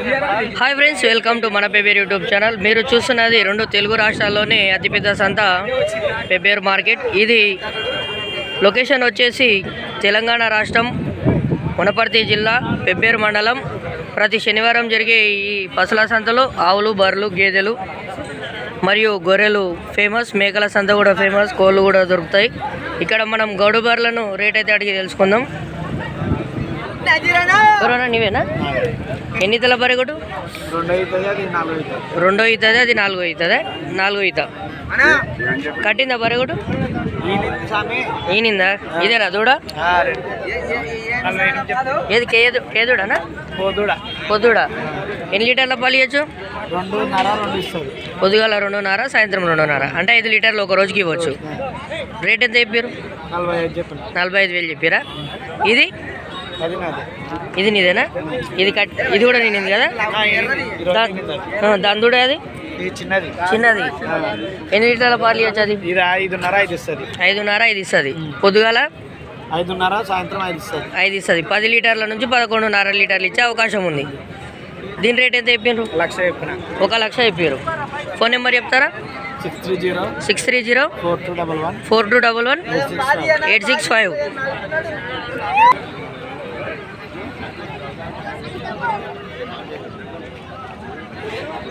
Hi friends welcome to మన పేపేర్ YouTube channel మీరు చూస్తున్నది రెండు తెలుగు రాష్ట్రాల్లోనే అతిపెద్ద సంత పెబేర్ మార్కెట్ ఇది లొకేషన్ వచ్చేసి తెలంగాణ రాష్ట్రం వనపర్తి జిల్లా పెబ్బేరు మండలం. ప్రతి శనివారం జరిగే ఈ పసల సంతలో ఆవులు బర్రెలు గేదెలు మరియు గొర్రెలు ఫేమస్ మేకల సంత కూడా ఫేమస్ కోళ్ళు కూడా దొరుకుతాయి. ఇక్కడ మనం గౌడు బర్రెలను రేట్ అయితే అడిగి తెలుసుకుందాం. ఎవరన్నా నీవేనా? ఎన్ని తల బరెగొట్టు రెండు అవుతుంది అది నాలుగు అవుతుంది రెండో అవుతుంది అది నాలుగో అవుతుందా నాలుగో అవుతా కట్టిందా బరెగొట్టు ఈనిందా ఇదేనా దూడ? ఏది కేదు కేదుడానా పొద్దుడా. ఎన్ని లీటర్ల పాలు ఇవ్వచ్చు పొద్దుగాల రెండున్నర సాయంత్రం రెండున్నర అంటే ఐదు లీటర్లు ఒక రోజుకి ఇవ్వచ్చు. రేట్ ఎంత చెప్పారు నలభై ఐదు వేలు చెప్పారా? ఇది? ఇది నీదేనా? ఇది కట్ ఇది కూడా నేనింది కదా? దాని దూడ అది? చిన్నది. చిన్నది. ఎన్ని లీటర్ల పాలు ఇవ్వచ్చు అది? ఇది ఐదున్నర ఐదు ఇస్తుంది. ఐదున్నర ఐదు ఇస్తుంది. పొద్దుగాల? ఐదున్నర సాయంత్రం ఐదు ఇస్తుంది. ఐదు ఇస్తుంది. పది లీటర్ల నుంచి పదకొండున్నర లీటర్లు ఇచ్చే అవకాశం ఉంది. దీని రేట్ ఎంత చెప్పారు లక్ష చెప్పిన. ఒక లక్ష చెప్పారు ఫోన్ నెంబర్ చెప్తారా? Six three zero. Six three zero. Four two double one. Four two double one. Eight six five.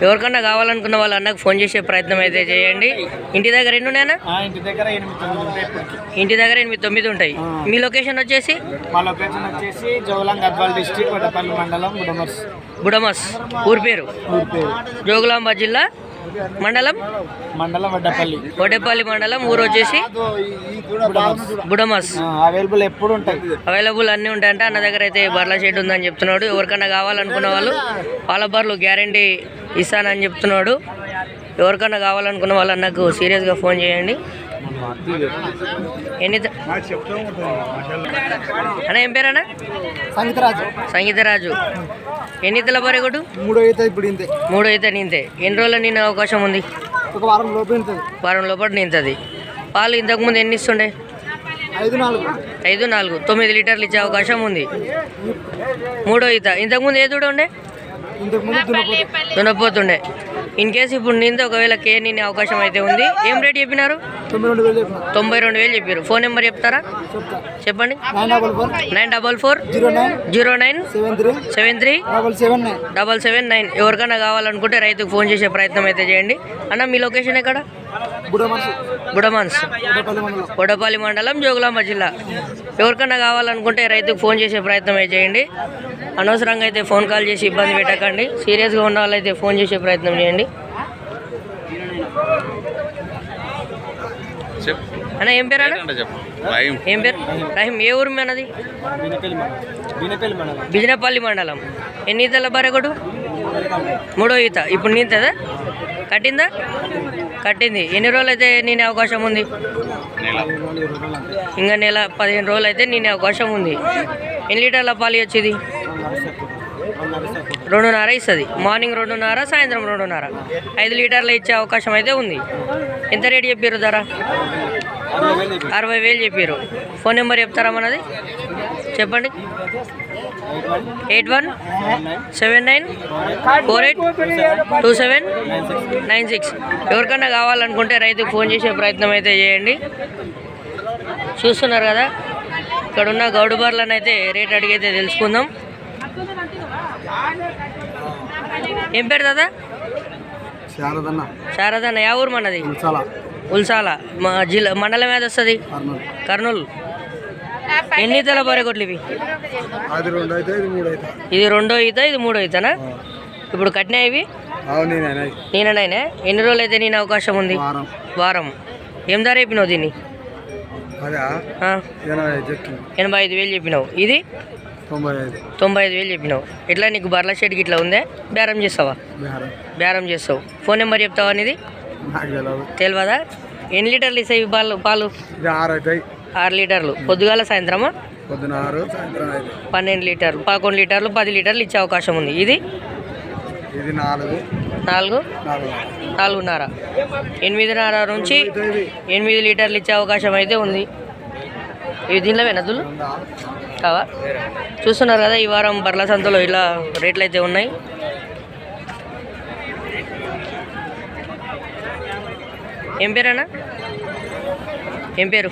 ఎవరికన్నా కావాలనుకున్న వాళ్ళ అన్నకు ఫోన్ చేసే ప్రయత్నం అయితే చేయండి. ఇంటి దగ్గర ఎన్ని ఉన్నాయన్నా? ఇంటి దగ్గర ఇంటి దగ్గర ఎనిమిది తొమ్మిది ఉంటాయి. మీ లొకేషన్ వచ్చేసి? మా లొకేషన్ వచ్చేసి జోగులాం గద్వాల్ డిస్టిక్ వడ్డపల్లి మండలం బుడమస్ ఊరి పేరు? ఊరి పేరు. జోగులాంబ జిల్లా? మండలం? మండలం వడ్డపల్లి. వడ్డేపల్లి మండలం ఊరు వచ్చేసి? బుడమస్. అవైలబుల్ ఎప్పుడు ఉంటాయి. అవైలబుల్ అన్నీ ఉంటాయంటే. అన్న దగ్గర అయితే బర్ల షెడ్ ఉందని చెప్తున్నాడు. ఎవరికన్నా కావాలనుకున్న వాళ్ళు పాల బర్లు గ్యారంటీ ఇస్తానని చెప్తున్నాడు. ఎవరికన్నా కావాలనుకున్న వాళ్ళు అన్నకు సీరియస్గా ఫోన్ చేయండి. ఎన్ని అన్న ఏం పేరన్నా? సంగీతరాజు. సంగీతరాజు. ఎన్ని తెల బరెగొట్టు మూడు అయితే ఇప్పుడు ఇంతే. మూడు అయితే నింతే. ఎన్ని రోజులు నిన్న అవకాశం ఉంది? ఒక వారం లోపు ఉంటుంది వారం లోపల నింతది. పాలు ఇంతకుముందు ఎన్ని ఇస్తుండే? ఐదు నాలుగు. ఐదు నాలుగు. తొమ్మిది లీటర్లు ఇచ్చే అవకాశం ఉంది. మూడో ఈత. ఇంతకుముందు ఏ దూడ ఉండే? దున్నపోతుండే. ఇన్ కేసు ఇప్పుడు నింద ఒకవేళ కే నిన్నే అవకాశం అయితే ఉంది ఏం రేట్ చెప్పినారు? తొంభై రెండు వేలు చెప్పారు ఫోన్ నెంబర్ చెప్తారా? చెప్తా చెప్పండి. Nine double four zero nine seven three seven three double seven nine double seven nine. ఎవరికైనా కావాలనుకుంటే రైతుకు ఫోన్ చేసే ప్రయత్నం అయితే చేయండి. అన్న మీ లొకేషన్ ఎక్కడ? బుడమన్స్. వడ్డపల్లి మండలం. కొడపల్లి మండలం జోగులాంబ జిల్లా. ఎవరికన్నా కావాలనుకుంటే రైతుకు ఫోన్ చేసే ప్రయత్నం అయితే చేయండి. అనవసరంగా అయితే ఫోన్ కాల్ చేసి ఇబ్బంది పెట్టకండి. సీరియస్గా ఉన్న వాళ్ళైతే ఫోన్ చేసే ప్రయత్నం చేయండి. చెప్పు. అన్న ఏం పేరు ఏం పేరు? రహీం. ఏ ఊరు మీ అన్నది? బీనపల్లి మండలం. బీనపల్లి మండలం. బిజినపల్లి మండలం. ఎన్ని ఈతల బరగడు మూడో ఈత. ఇప్పుడు నీంతదా? కట్టిందా? కట్టింది. ఎన్ని రోజులు అయితే నేను అవకాశం ఉంది? ఇంకా నెల పదిహేను రోజులు అయితే నేను అవకాశం ఉంది. ఎన్ని లీటర్ల పాలు వచ్చేది రెండున్నర ఇస్తుంది. మార్నింగ్ రెండున్నర సాయంత్రం రెండున్నర. ఐదు లీటర్లు ఇచ్చే అవకాశం అయితే ఉంది. ఎంత రేట్ చెప్పారు ధర? అరవై వేలు చెప్పారు ఫోన్ నెంబర్ చెప్తారా మనది? చెప్పండి. Eight one seven nine four eight two seven nine six. ఎవరికన్నా కావాలనుకుంటే రైతుకు ఫోన్ చేసే ప్రయత్నం అయితే చేయండి. చూస్తున్నారు కదా? ఇక్కడ ఉన్న గౌడు బార్లను అయితే రేట్ అడిగైతే తెలుసుకుందాం. ఏం పేరు దాదా? శారదన్న. శారదన్న యా ఊరు మనది? చాలా ఉల్సాల మా జిల్లా మండలం ఏది వస్తుంది? కర్నూలు. ఎన్ని తల బరగొట్లు ఇవి అది రెండు అయితే ఇది రెండో ఈత ఇది మూడో ఈతనా? ఇప్పుడు కట్టినా ఇవి? నేనైనా. ఎన్ని రోజులు అయితే నేను అవకాశం ఉంది? వారం. ఏం ధర చెప్పినావు దీన్ని? ఎనభై ఐదు వేలు చెప్పినావు. ఇది? తొంభై ఐదు. వేలు చెప్పినావు. ఎట్లా నీకు బర్ల షెడ్కి ఇట్లా ఉందే? బేరం చేస్తావా? బేరం. చేస్తావు. ఫోన్ నెంబర్ చెప్తావా అనేది తెలియదు ఎన్ని లీటర్లు ఇస్తాయి పాలు పాలు? ఆరు అవుతాయి. ఆరు లీటర్లు. పొద్దుగాల సాయంత్రమా? పొద్దున ఆరు సాయంత్రం పన్నెండు లీటర్లు. పదకొండు లీటర్లు పది లీటర్లు ఇచ్చే అవకాశం ఉంది. ఇది? ఇది నాలుగు. నాలుగు? నాలుగు నాలుగున్నర. ఎనిమిదిన్నర నుంచి ఎనిమిది లీటర్లు ఇచ్చే అవకాశం అయితే ఉంది. ఇవి దీనిలో నదులు కావా? చూస్తున్నారు కదా ఈ వారం బర్ల సంతలో ఇలా రేట్లు అయితే ఉన్నాయి. ఏం పేరన్నా ఏం పేరు?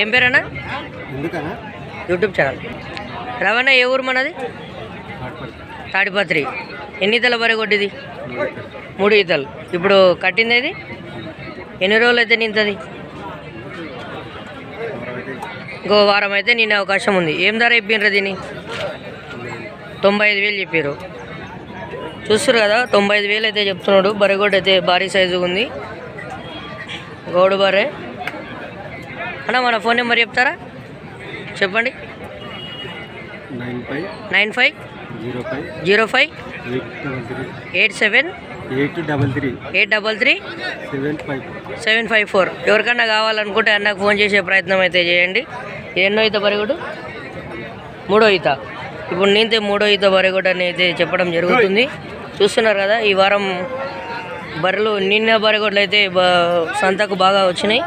ఏం పేరన్నా యూట్యూబ్ ఛానల్. రవాణా ఏ ఊరు మనది? తాడిపత్రి. ఎన్ని ఈతల బరి కొట్టిది? మూడు ఈతలు. ఇప్పుడు కట్టింది ఇది ఎన్ని రోజులు అయితే నింతది? ఇంకో వారం అయితే నిన్న అవకాశం ఉంది. ఏం ధర ఇప్పిండ్రు దీన్ని? తొంభై ఐదు వేలు చెప్పారు చూస్తారు కదా తొంభై ఐదు వేలు అయితే చెప్తున్నాడు. బరిగొడ్డు అయితే భారీ సైజు ఉంది. గౌడు బరే అన్న మన ఫోన్ నెంబర్ చెప్తారా? చెప్పండి. Nine five zero five eight seven eight double three eight double three seven five seven five four. ఎవరికన్నా కావాలనుకుంటే అన్నకు ఫోన్ చేసే ప్రయత్నం అయితే చేయండి. ఎన్నో ఈత బరిగొడు మూడో ఈత. ఇప్పుడు నేనైతే మూడో ఈత బరిగొడు అని అయితే చెప్పడం జరుగుతుంది. చూస్తున్నారు కదా ఈ వారం బర్రెలు నిన్న బరిగొడ్లు అయితే సంతకు బాగా వచ్చినాయి.